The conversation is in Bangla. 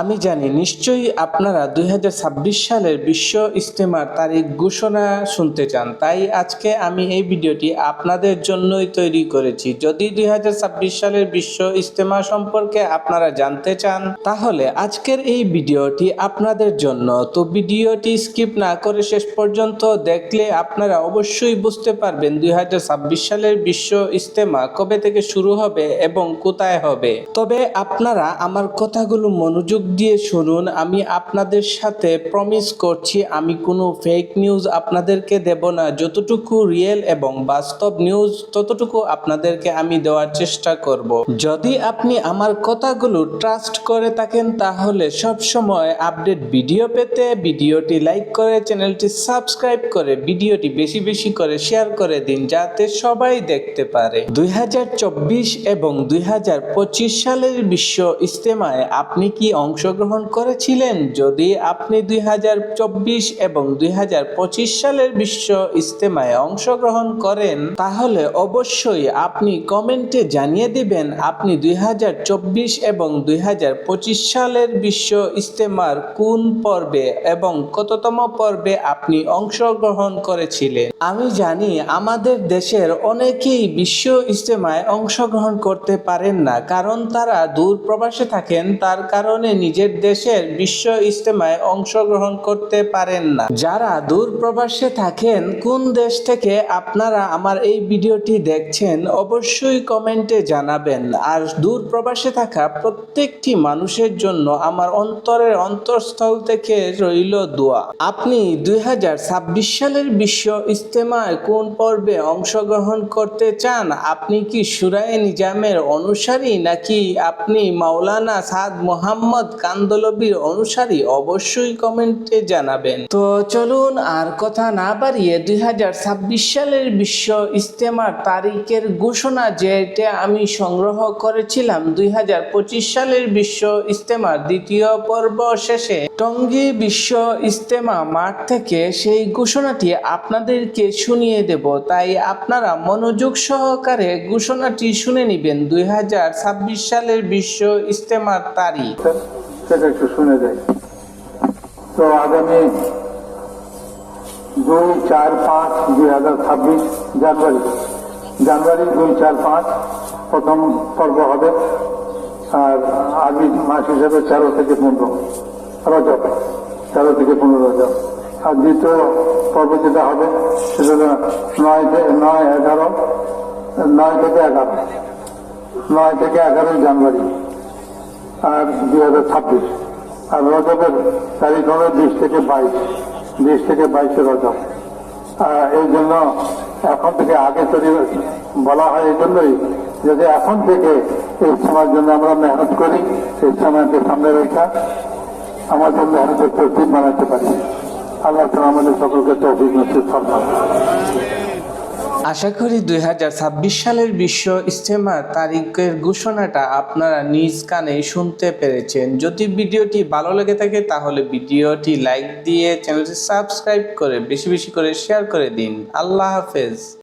আমি জানি, নিশ্চয়ই আপনারা দুই হাজার ছাব্বিশ সালের বিশ্ব ইজতেমার তারিখ ঘোষণা শুনতে চান। তাই আজকে আমি এই ভিডিওটি আপনাদের জন্যই তৈরি করেছি। যদি দু হাজার ছাব্বিশ সালের বিশ্ব ইজতেমা সম্পর্কে আপনারা জানতে চান, তাহলে আজকের এই ভিডিওটি আপনাদের জন্য। তো ভিডিওটি স্কিপ না করে শেষ পর্যন্ত দেখলে আপনারা অবশ্যই বুঝতে পারবেন দুই হাজার ছাব্বিশ সালের বিশ্ব ইজতেমা কবে থেকে শুরু হবে এবং কোথায় হবে। তবে আপনারা আমার কথাগুলো মনোযোগ দিয়ে শুনুন, আমি আপনাদের সাথে প্রমিস করছি, আমি কোনো ফেক নিউজ আপনাদেরকে দেব না। যতটুকু রিয়েল এবং বাস্তব নিউজ ততটুকু আপনাদেরকে আমি দেওয়ার চেষ্টা করব। যদি আপনি আমার কথাগুলো ট্রাস্ট করে থাকেন, তাহলে সব সময় আপডেট ভিডিও পেতে ভিডিওটি লাইক করে চ্যানেলটি সাবস্ক্রাইব করে, ভিডিওটি বেশি বেশি করে শেয়ার করে দিন, যাতে সবাই দেখতে পারে। দুই হাজার চব্বিশ এবং দুই হাজার পঁচিশ সালের বিশ্ব ইজতেমায় আপনি কি অংশগ্রহণ করেছিলেন যদি আপনি দুই হাজার চব্বিশ এবং দুই হাজার পঁচিশ সালের বিশ্ব ইজতেমায় অংশগ্রহণ করেন, তাহলে অবশ্যই আপনি কমেন্টে জানিয়ে দিবেন আপনি দুই হাজার চব্বিশ এবং দুই হাজার পঁচিশ সালের বিশ্ব ইজতেমার কোন পর্বে এবং কততম পর্বে আপনি অংশগ্রহণ করেছিলেন। আমি জানি আমাদের দেশের অনেকেই বিশ্ব ইজতেমায় অংশগ্রহণ করতে পারেন না, কারণ তারা দূর প্রবাসে থাকেন, তার কারণে নিজের দেশের বিশ্ব ইজতেমায় অংশগ্রহণ করতে পারেন না। যারা দূর প্রবাসে থাকেন, কোন দেশ থেকে আপনারা আমার এই ভিডিওটি দেখছেন, অবশ্যই কমেন্টে জানাবেন। আর দূর প্রবাসে থাকা প্রত্যেকটি মানুষের জন্য আমার অন্তরের অন্তঃস্থল থেকে রইল দোয়া। আপনি দুই হাজার ছাব্বিশ সালের বিশ্ব ইজতেমায় কোন পর্বে অংশগ্রহণ করতে চান? আপনি কি সুরায় নিজামের অনুসারী নাকি আপনি মাওলানা সাদ মোহাম্মদ কান্দলবির অনুসারী অবশ্যই কমেন্টে জানাবেন। তো চলুন আর কথা না বাড়িয়ে দুই হাজার ছাব্বিশ সালের বিশ্ব ইজতেমার তারিখের ঘোষণা যেটা আমি সংগ্রহ করেছিলাম দুই হাজার পঁচিশ সালের বিশ্ব ইজতেমার দ্বিতীয় পর্ব শেষে। টঙ্গী বিশ্ব ইজতেমা মাঠ থেকে সেই ঘোষণাটি আপনাদেরকে শুনিয়ে দেব। তাই আপনারা মনোযোগ সহকারে ঘোষণাটি শুনে নেবেন দুই সালের বিশ্ব ইজতেমার তারিখ। সেটা একটু শুনে যাই। তো আগামী দুই চার পাঁচ দুই হাজার ছাব্বিশ জানুয়ারি জানুয়ারি দুই চার পাঁচ প্রথম পর্ব হবে, আর আরবি মাস হিসেবে তেরো থেকে পনেরো, রজব, তেরো থেকে পনেরো রজব। আর দ্বিতীয় পর্ব যেটা হবে সেটা নয় থেকে নয় এগারো, নয় থেকে এগারো, নয় থেকে এগারোই জানুয়ারি। দুই হাজার ছাব্বিশ। আর রজবের তারিখ হবে বিশ থেকে বাইশ। বিশ থেকে বাইশে রজব। এই জন্য এখন থেকে আগে তৈরি বলা হয় এই জন্যই, যদি এখন থেকে এই সময়ের জন্য আমরা মেহনত করি এই সময়কে সামনে রেখা আমাদের মেহনতের প্রস্তুত বানাতে পারি। আল্লাহ আমাদের সকলকে তৌফিক নসিব আশা করি দুই হাজার ছাব্বিশ সালের বিশ্ব ইজতেমা তারিখের ঘোষণাটা আপনারা নিজ কানে শুনতে পেরেছেন। যদি ভিডিওটি ভালো লেগে থাকে, তাহলে ভিডিওটি লাইক দিয়ে চ্যানেলটি সাবস্ক্রাইব করে বেশি বেশি করে শেয়ার করে দিন। আল্লাহ হাফেজ।